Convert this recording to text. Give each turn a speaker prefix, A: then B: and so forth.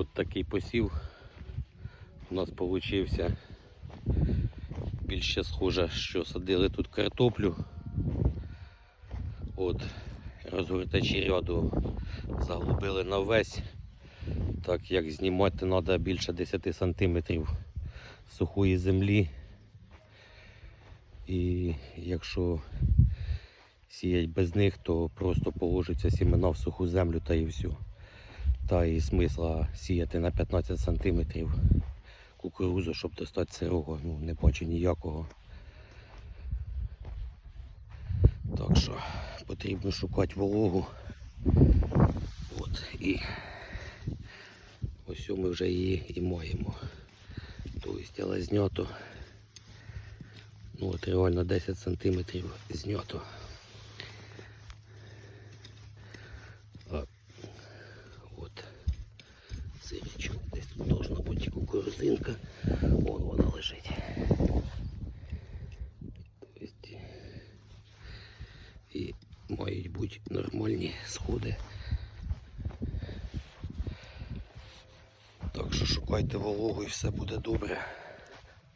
A: От такий посів у нас получився. Більше схоже, що садили тут картоплю. От, розгортачі ряду заглубили на весь. Так як знімати треба більше 10 сантиметрів сухої землі. І якщо сіять без них, то просто положиться сімена в суху землю та і все. Та і смисла сіяти на 15 сантиметрів кукурузу, щоб достати сирого, ну не бачу ніякого. Так що потрібно шукати вологу. От і ось ми вже її і маємо. Тобто але знято. Ну от реально 10 сантиметрів знято. Кукурузинка. Вон вона лежить. І мають бути нормальні сходи. Так що шукайте вологу і все буде добре.